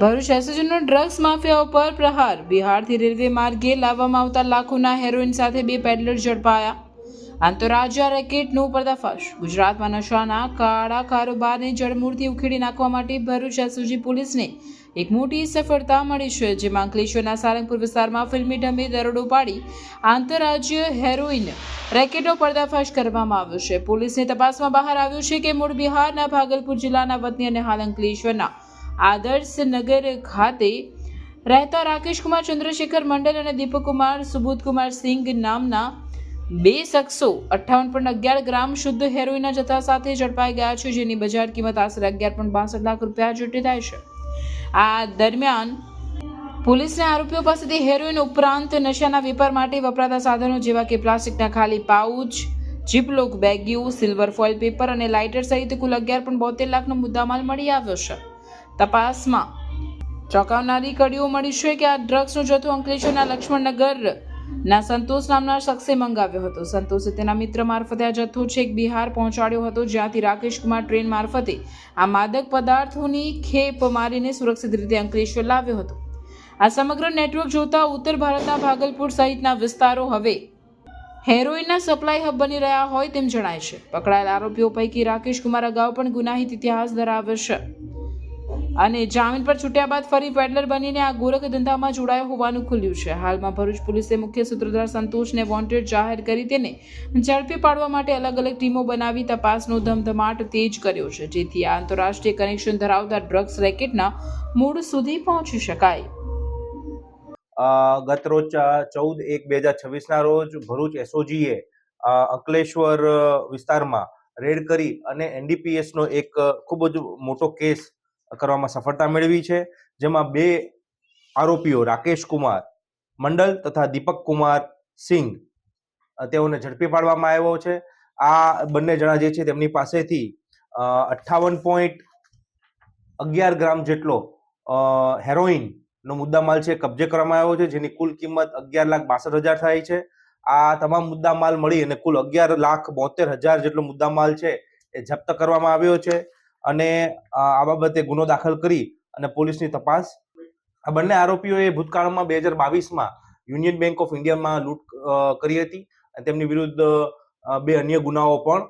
Bharuch એસઓજીનો drugs mafia ઉપર પ્રહાર. બિહારથી railway માર્ગે લાવવામાં આવતા લાખોના હેરોઇન સાથે બે પેડલર ઝડપાયા. આંતરરાજ્ય રેકેટનો પર્દાફાશ. ગુજરાતમાં નશાના કાળા કારોબારને જડમૂળથી ઉખેડી નાખવા માટે ભરૂચ એસઓજી પોલીસને એક મોટી સફળતા મળી છે, જેમાં અંકલેશ્વરના સારંગપુર વિસ્તારમાં ફિલ્મી ઢમી દરોડો પાડી આંતરરાજ્ય હેરોઇન રેકેટનો પર્દાફાશ કરવામાં આવ્યો છે. પોલીસની તપાસમાં બહાર આવ્યું છે કે મૂળ બિહારના ભાગલપુર જિલ્લાના વતની અને હાલ અંકલેશ્વરના આદર્શ નગર ખાતે રહેતા રાકેશ કુમાર ચંદ્રશેખર મંડલ અને દીપક કુમાર સુબોધકુમાર સિંઘ નામના બે શખ્સો અઠ્ઠાવન પોઈન્ટ અગિયાર ગ્રામ શુદ્ધ હેરોઈનના જથ્થા સાથે ઝડપાઈ ગયા છે, જેની બજાર કિંમત આશરે અગિયાર પોઈન્ટ બાસઠ લાખ રૂપિયા જેટલી થાય છે. આ દરમિયાન પોલીસને આરોપીઓ પાસેથી હેરોઈન ઉપરાંત નશાના વેપાર માટે વપરાતા સાધનો જેવા કે પ્લાસ્ટિકના ખાલી પાઉચ, જીપલોક બેગ્યુ સિલ્વર ફોઇલ પેપર અને લાઇટર સહિત કુલ અગિયાર પોઈન્ટ બોતેર લાખનો મુદ્દામાલ મળી આવ્યો છે. તપાસમાં. ચોંકાવનારી કડીઓ મળી છે કે આ ડ્રગ્સનો જથ્થો અંકલેશ્વરના લક્ષ્મણનગર ના સંતોષ નામના શખ્સે મંગાવ્યો હતો. સંતોષે તેના મિત્ર મારફતે આ જથ્થો છેક બિહાર પહોંચાડ્યો હતો. જ્યાંથી રાકેશ કુમાર ટ્રેન મારફતે આ માદક પદાર્થોની ખેપ મારીને સુરક્ષિત રીતે અંકલેશ્વર લાવ્યો હતો. આ સમગ્ર નેટવર્ક જોતા ઉત્તર ભારતના ભાગલપુર સહિતના વિસ્તારો હવે હેરોઇનના સપ્લાય હબ બની રહ્યા હોય તેમ જણાય છે. પકડાયેલા આરોપીઓ પૈકી રાકેશ કુમાર અગાઉ પણ ગુનાહિત ઇતિહાસ ધરાવે છે. અને જામીન પર છૂટ્યા બાદ ફરી પેડલર બનીને આ ગોરખ ધંધામાં જોડાયો હોવાનું ખુલ્યું છે. હાલમાં ભરૂચ પોલીસે મુખ્ય સૂત્રધાર સંતોષને વોન્ટેડ જાહેર કરી તેને ઝડપી પાડવા માટે અલગ અલગ ટીમો બનાવી તપાસનો ધમધમાટ તેજ કર્યો છે, જેથી આ આંતરરાષ્ટ્રીય કનેક્શન ધરાવતા ડ્રગ્સ રેકેટના મૂળ સુધી પહોંચી શકાય. ગત રોજ ચૌદ એક બે હજાર છવ્વીસના રોજ ભરૂચ એસઓજીએ અંકલેશ્વર વિસ્તારમાં રેડ કરી અને એનડીપીએસનો એક ખૂબ જ મોટો કેસ કરવામાં સફળતા મેળવી છે. જેમાં બે આરોપીઓ રાકેશ કુમાર મંડલ તથા દીપક કુમાર સિંઘ તેઓને ઝડપી પાડવામાં આવ્યો છે. આ બંને જણા જે છે તેમની પાસેથી અઠ્ઠાવન પોઈન્ટ અગિયાર ગ્રામ જેટલો હેરોઇનનો મુદ્દામાલ છે કબજે કરવામાં આવ્યો છે, જેની કુલ કિંમત અગિયાર લાખ બાસઠ હજાર થાય છે. આ તમામ મુદ્દામાલ મળી અને કુલ અગિયાર લાખ બોતેર હજાર જેટલો મુદ્દામાલ છે એ જપ્ત કરવામાં આવ્યો છે. અને આ બાબતે ગુનો દાખલ કરી અને પોલીસની તપાસ. આ બંને આરોપીઓએ ભૂતકાળમાં બે હજાર બાવીસમાં યુનિયન બેંક ઓફ ઇન્ડિયામાં લૂંટ કરી હતી અને તેમની વિરુદ્ધ બે અન્ય ગુનાઓ પણ